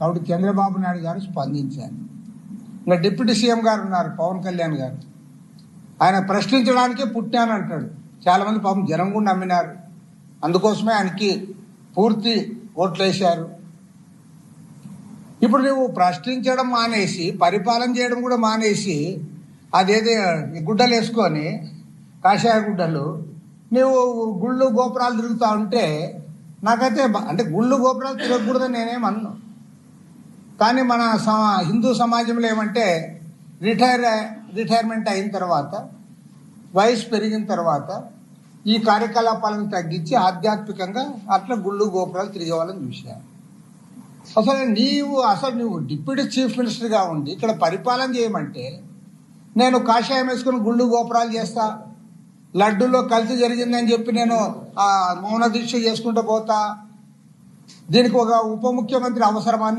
కాబట్టి చంద్రబాబు నాయుడు గారు స్పందించారు. ఇంకా డిప్యూటీ సీఎం గారు ఉన్నారు పవన్ కళ్యాణ్ గారు. ఆయన ప్రశ్నించడానికే పుట్టాను అంటాడు. చాలా మంది పాపం జనం కూడా నమ్మినారు. అందుకోసమే ఆయనకి పూర్తి ఓట్లేశారు. ఇప్పుడు నువ్వు ప్రశ్నించడం మానేసి పరిపాలన చేయడం కూడా మానేసి అదేదో గుడ్డలు వేసుకొని కాషాయ గుడ్డలు నువ్వు గుళ్ళు గోపురాలు తిరుగుతూ ఉంటే నాకైతే అంటే గుళ్ళు గోపురాలు తిరగకూడదని నేనేం కానీ మన హిందూ సమాజంలో ఏమంటే రిటైర్ రిటైర్మెంట్ అయిన తర్వాత వయసు పెరిగిన తర్వాత ఈ కార్యకలాపాలను తగ్గించి ఆధ్యాత్మికంగా అట్లా గుళ్ళు గోపురాలు తిరిగేవాళ్ళని చూశాను అసలు నీవు అసలు నువ్వు డిప్యూటీ చీఫ్ మినిస్టర్గా ఉండి ఇక్కడ పరిపాలన చేయమంటే నేను కాషాయం వేసుకుని గుళ్ళు గోపురాలు చేస్తా లడ్డూలో కలిసి జరిగిందని చెప్పి నేను ఆ, మౌన దీక్ష చేసుకుంటూ పోతా దీనికి ఒక ఉప ముఖ్యమంత్రి అవసరమని